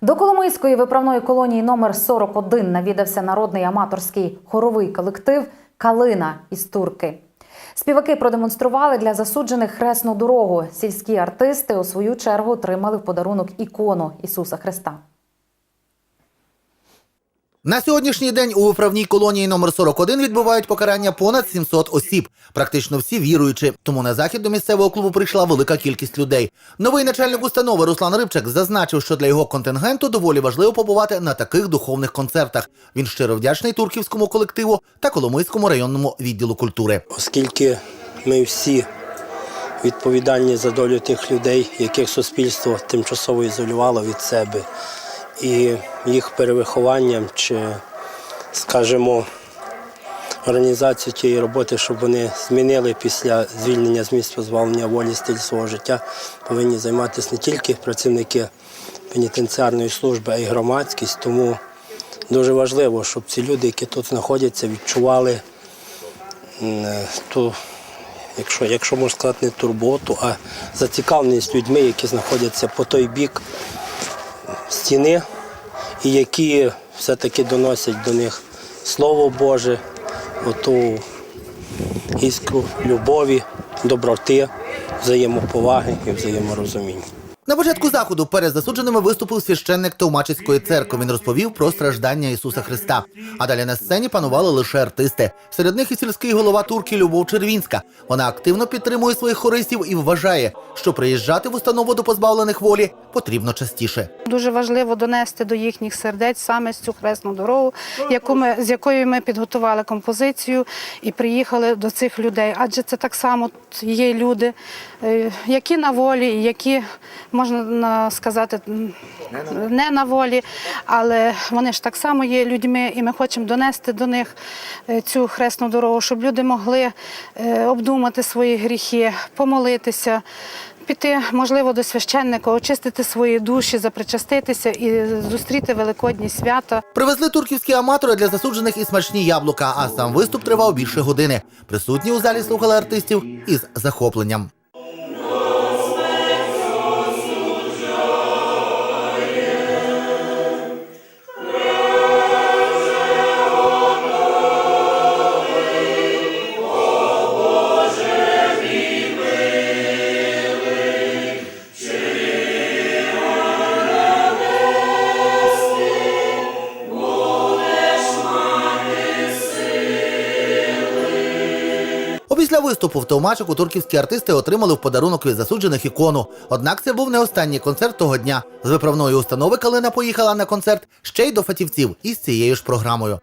До Коломийської виправної колонії номер 41 навідався народний аматорський хоровий колектив Калина із Турки. Співаки продемонстрували для засуджених хресну дорогу. Сільські артисти у свою чергу отримали в подарунок ікону Ісуса Христа. На сьогоднішній день у виправній колонії номер 41 відбувають покарання понад 700 осіб. Практично всі віруючі. Тому на захід до місцевого клубу прийшла велика кількість людей. Новий начальник установи Руслан Рибчак зазначив, що для його контингенту доволі важливо побувати на таких духовних концертах. Він щиро вдячний турківському колективу та Коломийському районному відділу культури. оскільки ми всі відповідальні за долю тих людей, яких суспільство тимчасово ізолювало від себе, і їх перевихованням чи, скажімо, організацію тієї роботи, щоб вони змінили після звільнення з місць позбавлення волі стиль свого життя, повинні займатися не тільки працівники пенітенціарної служби, а й громадськість. Тому дуже важливо, щоб ці люди, які тут знаходяться, відчували ту, якщо, якщо можна сказати, не турботу, а зацікавленість людьми, які знаходяться по той бік стіни, і які все-таки доносять до них Слово Боже, оту іскру любові, доброти, взаємоповаги і взаєморозуміння. На початку заходу перед засудженими виступив священник Товмачицької церкви. Він розповів про страждання Ісуса Христа. А далі на сцені панували лише артисти. Серед них і сільський голова турки Любов Червінська. Вона активно підтримує своїх хористів і вважає, що приїжджати в установу до позбавлених волі потрібно частіше. Дуже важливо донести до їхніх сердець саме цю хресну дорогу, яку ми з якою ми підготували композицію і приїхали до цих людей. Адже це так само є люди, е, які на волі, які можна сказати не на волі, але вони ж так само є людьми, і ми хочемо донести до них е, цю хресну дорогу, щоб люди могли е, обдумати свої гріхи, помолитися. Піти, можливо, до священника, очистити свої душі, запричаститися і зустріти великодні свята. Привезли турківські аматори для засуджених і смачні яблука, а сам виступ тривав більше години. Присутні у залі слухали артистів із захопленням. Опісля виступу в Товмачику турківські артисти отримали в подарунок від засуджених ікону. Однак це був не останній концерт того дня. З виправної установи Калина поїхала на концерт ще й до фатівців із цією ж програмою.